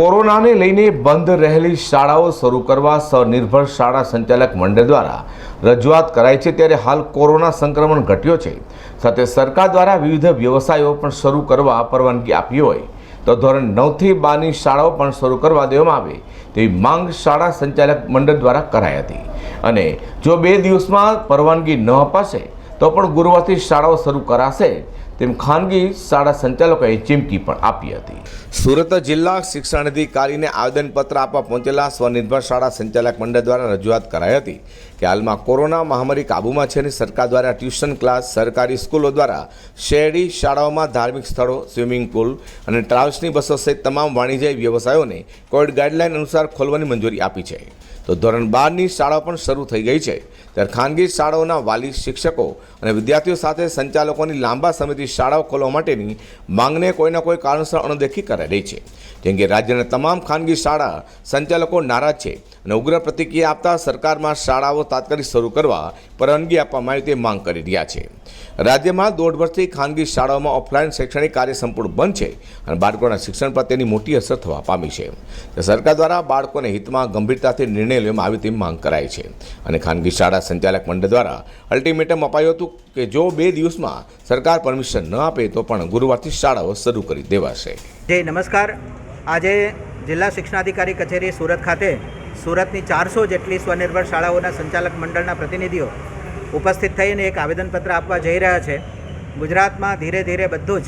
કોરોનાને લઈને બંધ રહેલી શાળાઓ શરૂ કરવા સ્વનિર્ભર શાળા સંચાલક મંડળ દ્વારા રજૂઆત કરાઈ છે ત્યારે હાલ કોરોના સંક્રમણ ઘટ્યો છે. સાથે સરકાર દ્વારા વિવિધ વ્યવસાયો પણ શરૂ કરવા પરવાનગી આપી હોય. તો ધોરણ નવથી બારની શાળાઓ પણ શરૂ કરવા દેવામાં આવે તેવી માંગ શાળા સંચાલક મંડળ દ્વારા કરાઈ હતી. અને જો બે દિવસમાં પરવાનગી ન અપાશે, તો પણ ગુરુવારથી શાળાઓ શરૂ કરાશે. તેમ ખાનગી શાળા સંચાલકોએ ચીમકી પણ આપી હતી. સુરત જિલ્લા શિક્ષણાધિકારીને આવેદનપત્ર આપવા પહોંચેલા સ્વનિર્ભર શાળા સંચાલક મંડળ દ્વારા રજૂઆત કરાઈ હતી કે હાલમાં કોરોના મહામારી કાબૂમાં છે અને સરકાર દ્વારા ટ્યુશન ક્લાસ, સરકારી સ્કૂલો દ્વારા શહેરી શાળાઓમાં ધાર્મિક સ્થળો, સ્વિમિંગ પુલ અને ટ્રાવેલ્સની બસો સહિત તમામ વાણિજ્ય વ્યવસાયોને કોવિડ ગાઈડલાઇન અનુસાર ખોલવાની મંજૂરી આપી છે. તો ધોરણ બારની શાળા પણ શરૂ થઈ ગઈ છે. ત્યારે ખાનગી શાળાઓના વાલી શિક્ષકો અને વિદ્યાર્થીઓ સાથે સંચાલકોની લાંબા સમયથી શાળાઓ ખોલવા માટેની માંગને કોઈના કોઈ કારણસર અણદેખી કરાઈ રહી છે. જેમ કે રાજ્યના તમામ ખાનગી શાળા સંચાલકો નારાજ છે અને ઉગ્ર પ્રતિક્રિયા આપતા સરકારમાં શાળાઓ તાત્કાલિક શરૂ કરવા પરવાનગી આપવામાં માટે તે માંગ કરી રહ્યા છે. રાજ્યમાં દોઢ વર્ષથી ખાનગી શાળાઓમાં ઓફલાઈન શૈક્ષણિક કાર્ય સંપૂર્ણ બંધ છે અને બાળકોના શિક્ષણ પર તેની મોટી અસર થવા પામી છે. સરકાર દ્વારા બાળકોને હિતમાં ગંભીરતાથી નિર્ણય આવે તેવી માંગ કરાઈ છે. અને ખાનગી શાળા સંચાલક મંડળ દ્વારા અલ્ટિમેટમ અપાયું હતું કે જો બે દિવસમાં સરકાર પરમિશન ન આપે તો પણ ગુરુવારથી શાળાઓ શરૂ કરી દેવાશે. જય નમસ્કાર. આજે જિલ્લા શિક્ષણાધિકારી કચેરી સુરત ખાતે સુરતની ચારસો જેટલી સ્વનિર્ભર શાળાઓના સંચાલક મંડળના પ્રતિનિધિઓ ઉપસ્થિત થઈને એક આવેદનપત્ર આપવા જઈ રહ્યા છે. ગુજરાતમાં ધીરે ધીરે બધું જ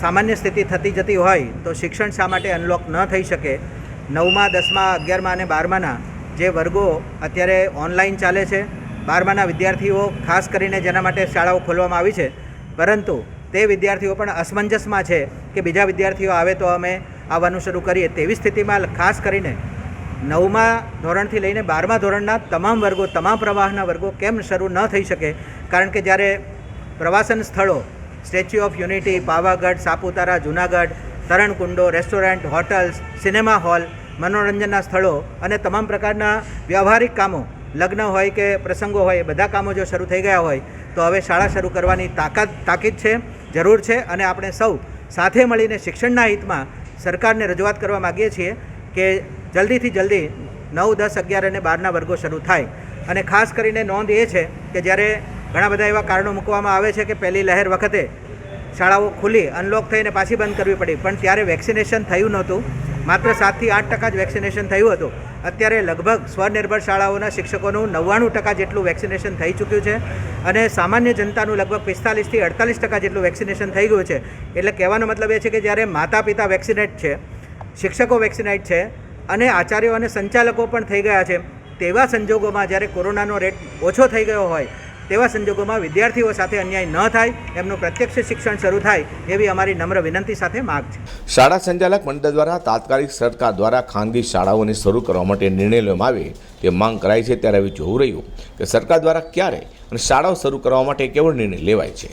સામાન્ય સ્થિતિ થતી જતી હોય તો શિક્ષણ શા માટે અનલોક ન થઈ શકે? નવમા, દસમા, અગિયારમા અને બારમાના જે વર્ગો અત્યારે ઓનલાઈન ચાલે છે. બારમાના વિદ્યાર્થીઓ ખાસ કરીને જેના માટે શાળાઓ ખોલવામાં આવી છે. પરંતુ તે વિદ્યાર્થીઓ પણ અસમંજસમાં છે કે બીજા વિદ્યાર્થીઓ આવે તો અમે આવવાનું શરૂ કરીએ તેવી સ્થિતિમાં ખાસ કરીને નવમા ધોરણથી લઈને બારમા ધોરણના તમામ વર્ગો, તમામ પ્રવાહના વર્ગો કેમ શરૂ ન થઈ શકે? કારણ કે જ્યારે પ્રવાસન સ્થળો, statue of unity, Pavagadh, Saputara, Junagadh તરણકુંડો, restaurant, hotels, cinema hall, મનોરંજનના સ્થળો અને તમામ પ્રકારના વ્યવહારિક કામો, લગ્ન હોય કે પ્રસંગો હોય બધા કામો જો શરૂ થઈ ગયા હોય, તો હવે શાળા શરૂ કરવાની તાકાત, તાકીદ છે, જરૂર છે અને આપણે સૌ સાથે મળીને શિક્ષણના હિતમાં સરકારને રજૂઆત કરવા માગીએ છીએ કે જલ્દીથી જલ્દી નવ, દસ, અગિયાર અને બારના વર્ગો શરૂ થાય. અને ખાસ કરીને નોંધ એ છે કે જ્યારે ઘણા બધા એવા કારણો મૂકવામાં આવે છે કે પહેલી લહેર વખતે શાળાઓ ખુલી અનલોક થઈને પાછી બંધ કરવી પડી. પણ ત્યારે વેક્સિનેશન થયું નહોતું. માત્ર સાતથી આઠ ટકા જ વેક્સિનેશન થયું હતું. અત્યારે લગભગ સ્વનિર્ભર શાળાઓના શિક્ષકોનું નવ્વાણું ટકા જેટલું વેક્સિનેશન થઈ ચૂક્યું છે અને સામાન્ય જનતાનું લગભગ પિસ્તાલીસથી અડતાલીસ ટકા જેટલું વેક્સિનેશન થઈ ગયું છે. એટલે કહેવાનો મતલબ એ છે કે જ્યારે માતા પિતા વેક્સિનેટ છે, શિક્ષકો વેક્સિનેટ છે અને આચાર્યો અને સંચાલકો પણ થઈ ગયા છે, તેવા સંજોગોમાં જ્યારે કોરોનાનો રેટ ઓછો થઈ ગયો હોય તેવા સંજોગોમાં વિદ્યાર્થીઓ સાથે અન્યાય ન થાય, એમનું પ્રત્યક્ષ શિક્ષણ શરૂ થાય, એવી અમારી નમ્ર વિનંતી સાથે માગ છે. શાળા સંચાલક મંડળ દ્વારા તાત્કાલિક સરકાર દ્વારા ખાનગી શાળાઓને શરૂ કરવા માટે નિર્ણય લેવામાં આવે તે માંગ કરાઈ છે ત્યારે હવે જોવું રહ્યું કે સરકાર દ્વારા ક્યારે અને શાળાઓ શરૂ કરવા માટે કેવો નિર્ણય લેવાય છે.